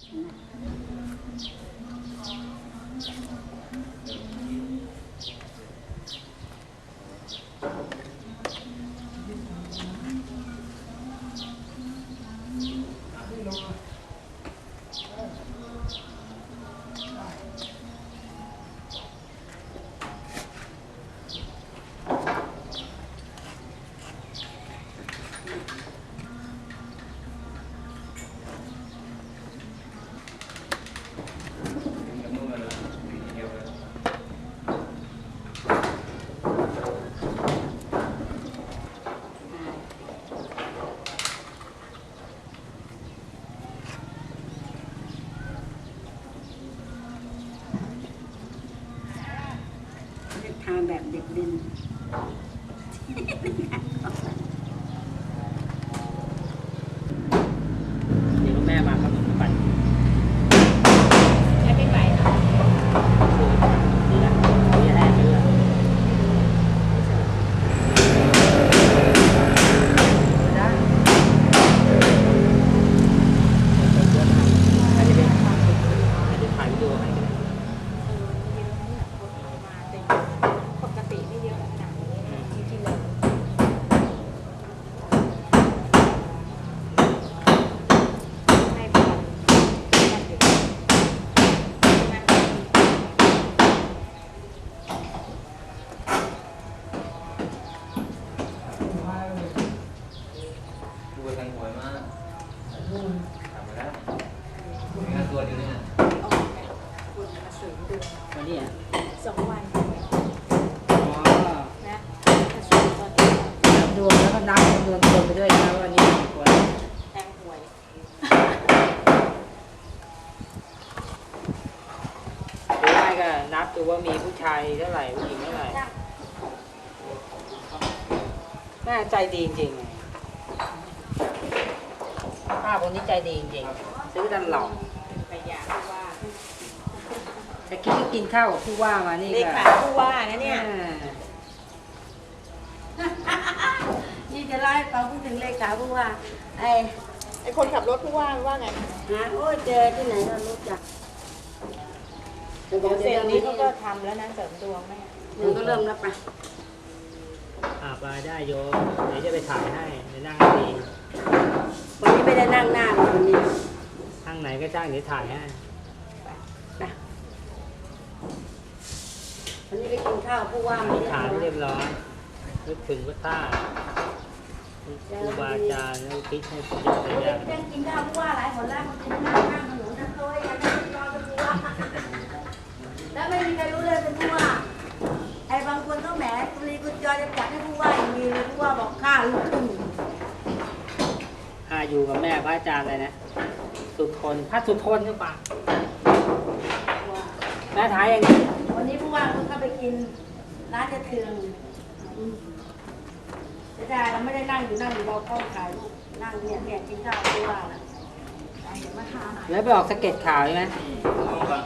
ทา แบบเด็กดิน เดี๋ยวแม่มาครับปั่น ไม่เป็นไรนะ นี่แหละนี่แหละนี่แหละได้อันนี้เป็นอันนี้ถ่ายวิดีโอให้ก็ได้ ปกติไม่เยอะขนาดนี้นะจริงๆเลยให้ก่อนให้เด็กนั่งดี ดูทางหวยมากทำมาแล้วมีงานตัวเดียวเนี่ยออกแบบคุณมาสูงดูวันนี้อะสองวันอ๋อนะมาสูงตอนนี้ดวงแล้วก็นับจำนวนคนไปด้วยนะวันนี้กี่คนแทงหวย หรือไม่ก็นับดูว่ามีผู้ชายเท่าไหร่ผู้หญิงเท่าไหร่จ้างแม่ใจดีจริงๆ ป้าคนนี้ใจดีจริงๆซื้อตลอดไปยาว่าแต่กินก็กินข้าวกับผู้ว่ามานี่เลก็ขาผู้ว่านะเนี่ย อ่านี่จะเล่าให้ฟังพูดถึงเลขาผู้ว่า ไอ้ไอคนขับรถผู้ว่าว่าไงหาโอ้ยเจอที่ไหนก็รู้จักเสร็จนี้เขาก็ทำแล้วนะเสริมดวงแม่มันก็เริ่มแล้วไปอ่าไปได้โยมเดี๋ยวจะไปถ่ายให้เดี๋ยวนั่งดี วันนี้ไม่ได้นั่งหน้าหรอกวันนี้ทางไหนก็จ้างเดี๋ยวถ่ายให้ไปวันนี้ไปกินข้าวผู้ว่าไม่ได้ถ่ายทำเรียบร้อยนึกถึงพระต้าครูบาอาจารย์แล้วคิดให้ประโยชน์วันได้นี้ไปกินข้าวผู้ว่าหลายคนแล้วมันกินข้าวข้างถนนทั้งโต๊ะยังไม่ได้รอเป็นผู้ว่าแล้วไม่มีใครรู้เลยเป็นผู้ว่าไอ้บางคนก็แหมกุลีกุจอจะจัดให้ผู้ว่าอย่างนี้เลยผู้ว่าบอกข้าลูกครึ่ง อาอยู่กับแม่พระอาจารย์เลยนะ สุทนพระสุทนหรือเปล่าแม่ถ่ายอย่างนี้วันนี้ผู้ว่าคุณก็ไปกินร้านจะเทืองอืมเสียดายเราไม่ได้นั่งอยู่นั่งอยู่เราก็ขายรูปนั่งเนี่ยเนี่ยกินข้าวผู้ว่าน่ะไปเดี๋ยวมาทานแล้วไปออกสะเก็ตข่าวใช่ไหมเอาปะ